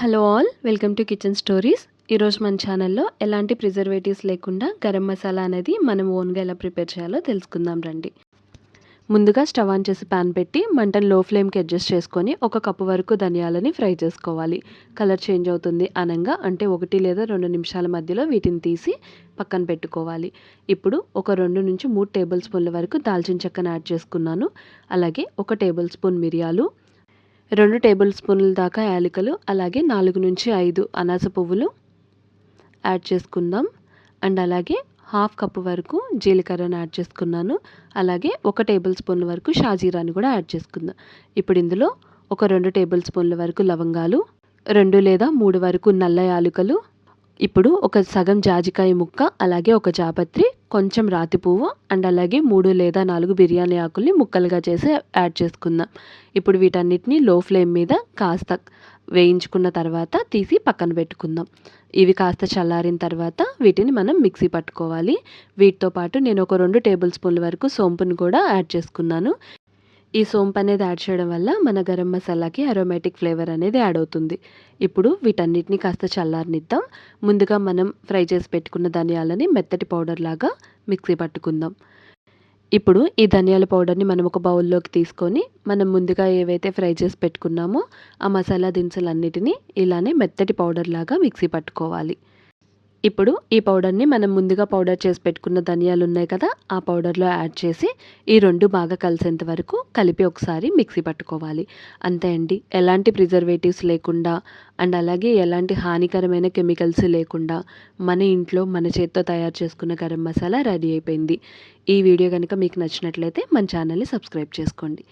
Hello all welcome to kitchen stories ఈరోజు మన ఛానల్లో ఎలాంటి ప్రిజర్వేటివ్స్ లేకుండా గరం మసాలా అనేది మనం ఓన్గా ఎలా ప్రిపేర్ చేయాలో తెలుసుకుందాం రండి. ముందుగా స్టవ్ ఆన్ చేసి ప్యాన్ పెట్టి మంటను లో ఫ్లేమ్కి అడ్జస్ట్ చేసుకొని ఒక కప్పు వరకు ధనియాలని ఫ్రై చేసుకోవాలి. కలర్ చేంజ్ అవుతుంది అనంగా అంటే ఒకటి లేదా రెండు నిమిషాల మధ్యలో వీటిని తీసి పక్కన పెట్టుకోవాలి. ఇప్పుడు ఒక రెండు నుంచి మూడు టేబుల్ స్పూన్ల వరకు దాల్చిన చెక్కను యాడ్ చేసుకున్నాను. అలాగే ఒక టేబుల్ స్పూన్ మిరియాలు రెండు టేబుల్ స్పూన్ల దాకా యాలకులు అలాగే నాలుగు నుంచి ఐదు అనాస పువ్వులు యాడ్ చేసుకుందాం. అండ్ అలాగే హాఫ్ కప్ వరకు జీలకర్రను యాడ్ చేసుకున్నాను. అలాగే ఒక టేబుల్ స్పూన్ల వరకు షాజీరాని కూడా యాడ్ చేసుకుందాం. ఇప్పుడు ఇందులో ఒక రెండు టేబుల్ స్పూన్ల వరకు లవంగాలు రెండు లేదా మూడు వరకు నల్ల యాలుకలు ఇప్పుడు ఒక సగం జాజికాయ ముక్క అలాగే ఒక జాపత్రి కొంచెం రాతి పువ్వు అండ్ అలాగే మూడు లేదా నాలుగు బిర్యానీ ఆకుల్ని ముక్కలుగా చేసి యాడ్ చేసుకుందాం. ఇప్పుడు వీటన్నిటిని లో ఫ్లేమ్ మీద కాస్త వేయించుకున్న తర్వాత తీసి పక్కన పెట్టుకుందాం. ఇవి కాస్త చల్లారిన తర్వాత వీటిని మనం మిక్సీ పట్టుకోవాలి. వీటితో పాటు నేను ఒక రెండు టేబుల్ స్పూన్ల వరకు సోంపును కూడా యాడ్ చేసుకున్నాను. ఈ సోంపు అనేది యాడ్ చేయడం వల్ల మన గరం మసాలాకి అరోమాటిక్ ఫ్లేవర్ అనేది యాడ్ అవుతుంది. ఇప్పుడు వీటన్నిటిని కాస్త చల్లారనిద్దాం. ముందుగా మనం ఫ్రై చేసి పెట్టుకున్న ధనియాలని మెత్తటి పౌడర్ లాగా మిక్సీ పట్టుకుందాం. ఇప్పుడు ఈ ధనియాల పౌడర్ని మనం ఒక బౌల్లోకి తీసుకొని మనం ముందుగా ఏవైతే ఫ్రై చేసి పెట్టుకున్నామో ఆ మసాలా దినుసులన్నిటినీ ఇలానే మెత్తటి పౌడర్ లాగా మిక్సీ పట్టుకోవాలి. ఇప్పుడు ఈ పౌడర్ని మనం ముందుగా పౌడర్ చేసి పెట్టుకున్న ధనియాలు ఉన్నాయి కదా ఆ పౌడర్లో యాడ్ చేసి ఈ రెండు బాగా కలిసేంత వరకు కలిపి ఒకసారి మిక్సీ పట్టుకోవాలి. అంతే అండి. ఎలాంటి ప్రిజర్వేటివ్స్ లేకుండా అండ్ అలాగే ఎలాంటి హానికరమైన కెమికల్స్ లేకుండా మన ఇంట్లో మన చేత్తో తయారు చేసుకున్న గరం మసాలా రెడీ అయిపోయింది. ఈ వీడియో కనుక మీకు నచ్చినట్లయితే మన ఛానల్ని సబ్స్క్రైబ్ చేసుకోండి.